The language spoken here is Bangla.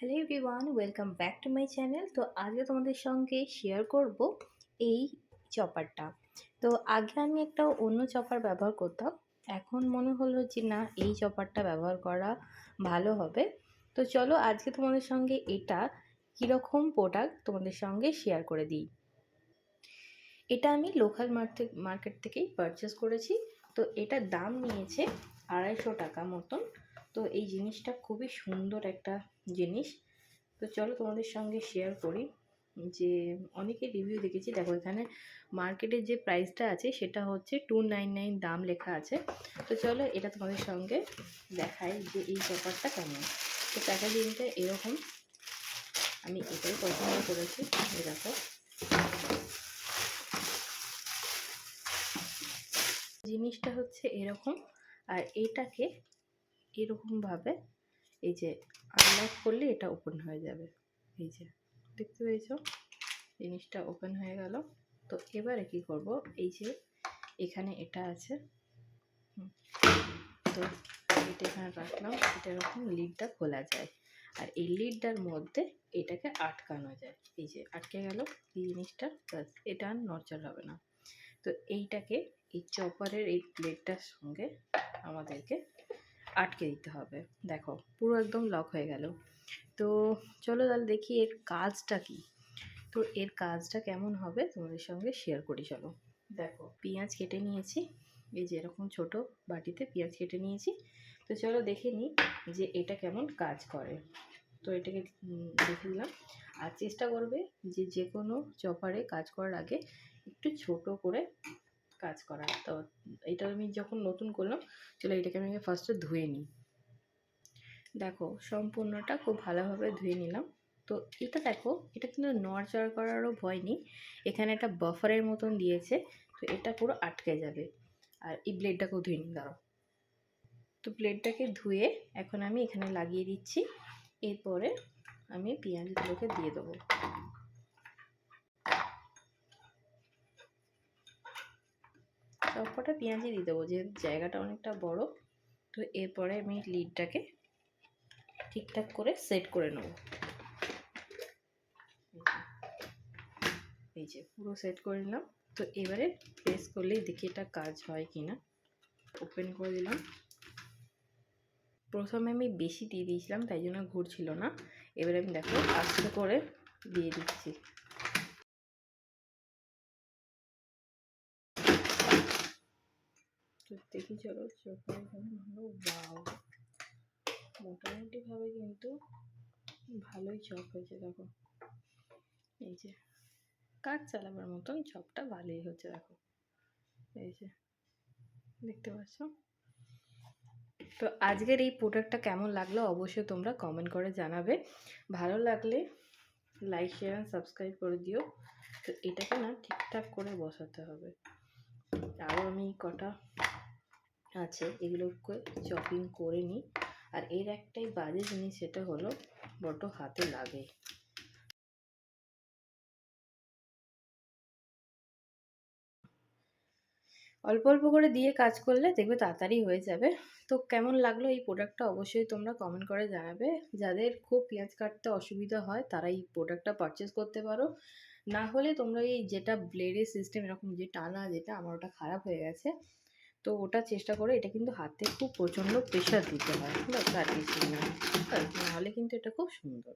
Hello everyone welcome back to my channel তো আজকে তোমাদের সঙ্গে শেয়ার করব এই চপারটা। তো আগে আমি একটা অন্য চপার ব্যবহার করতাম। এখন মনে হলো যে না, এই চপারটা ব্যবহার করা ভালো হবে। তো চলো আজকে তোমাদের সঙ্গে এটা কীরকম প্রোডাক্ট তোমাদের সঙ্গে শেয়ার করে দিই। এটা আমি লোকাল মার্কেট মার্কেট থেকেই পারচেস করেছি। তো এটার দাম নিয়েছে আড়াইশো টাকা মতন। তো এই জিনিসটা খুবই সুন্দর একটা জিনিস। তো চলো তোমাদের সঙ্গে শেয়ার করি যে অনেকে রিভিউ দেখেছি। দেখো, এখানে মার্কেটের যে প্রাইসটা আছে, সেটা হচ্ছে টু নাইন নাইন দাম লেখা আছে। তো চলো এটা তোমাদের সঙ্গে দেখাই যে এই ব্যাপারটা কেমন। তো প্যাকেজিংটা এরকম। আমি এটাই পছন্দ করেছি। দেখো। জিনিসটা হচ্ছে এরকম। আর এটাকে এরকমভাবে এই যে আনলক করলে এটা ওপেন হয়ে যাবে। এই যে, দেখতে পেয়েছ? জিনিসটা ওপেন হয়ে গেল। তো এবারে কি করব? এই যে এখানে এটা আছে। তো এটা এখানে রাখলাম। এটা এরকম লিডটা খোলা যায়। আর এই লিডটার মধ্যে এটাকে আটকানো যায়। এই যে আটকে গেল এই জিনিসটা। ব্যাস, এটা আর নড়চড় হবে না। তো এইটাকে এই চপারের এই প্লেটটার সঙ্গে আমাদেরকে আটকে দিতে হবে। দেখো, পুরো একদম লক হয়ে গেল। তো চলো তাহলে দেখি এর কাজটা কি। তো এর কাজটা কেমন হবে তোমাদের সঙ্গে শেয়ার করি, চলো। দেখো, পেঁয়াজ কেটে নিয়েছি। এই যে এরকম ছোট বাটিতে পেঁয়াজ কেটে নিয়েছি। তো চলো দেখে নিই যে এটা কেমন কাজ করে। তো এটাকে দেখে দিলাম আর চেষ্টা করবে যে যে কোনো চপারে কাজ করার আগে একটু ছোট করে কাজ করা তো এটা আমি যখন নতুন করলাম, চলো এটাকে আমি ফার্স্টে ধুয়ে নিই। দেখো, সম্পূর্ণটা খুব ভালোভাবে ধুয়ে নিলাম। তো এটা দেখো, এটা কিন্তু নড়চড় করারও ভয় নেই। এখানে একটা বাফারের মতন দিয়েছে, তো এটা পুরো আটকে যাবে। আর এই ব্লেডটাকেও ধুয়ে নিই দাঁড়ো তো ব্লেডটাকে ধুয়ে এখন আমি এখানে লাগিয়ে দিচ্ছি। এরপরে আমি পেঁয়াজগুলোকে দিয়ে দেবো। সবকটা পেঁয়াজই দিয়ে দেবো যে জায়গাটা অনেকটা বড়। তো এরপরে আমি লিডটাকে ঠিকঠাক করে সেট করে নেব। এই যে, পুরো সেট করে নিলাম। তো এবারে প্রেস করলেই দেখি এটা কাজ হয় কি না ওপেন করে দিলাম। প্রথমে আমি বেশি দিয়ে দিয়েছিলাম, তাই জন্য ঘুরছিল না। এবারে আমি দেখো আস্তে করে দিয়ে দিচ্ছি। তো দেখি চলো চোখের এখানে ভালো বাও মোটামুটিভাবে কিন্তু ভালোই চপ হয়েছে, দেখো। এই যে কাজ চালাবার মতন চপটা ভালোই হচ্ছে, দেখো। এই যে, দেখতে পাচ্ছ? তো আজকের এই প্রোডাক্টটা কেমন লাগল অবশ্যই তোমরা কমেন্ট করে জানাবে। ভালো লাগলে লাইক শেয়ার অ্যান্ড সাবস্ক্রাইব করে দিও। তো এটাকে না ঠিকঠাক করে বসাতে হবে। আরও আমি কটা আছে এগুলোকে চপিং করে নিই। আর এর একটাই বাজে জিনিস সেটা হলো, বড্ড হাতে লাগে। অল্প অল্প করে দিয়ে কাজ করলে দেখবে তাড়াতাড়ি হয়ে যাবে। তো কেমন লাগল এই প্রোডাক্টটা অবশ্যই তোমরা কমেন্ট করে জানাবে। যাদের খুব পেঁয়াজ কাটতে অসুবিধা হয়, তারা এই প্রোডাক্টটা পারচেস করতে পারো। না হলে তোমরা এই যেটা ব্লেডের সিস্টেম এরকম যে টানা যেটা, আমার ওটা খারাপ হয়ে গেছে। তো ওটা চেষ্টা করে, এটা কিন্তু হাতে খুব প্রচণ্ড প্রেশার দিতে হয়। বেশি না নাহলে কিন্তু এটা খুব সুন্দর।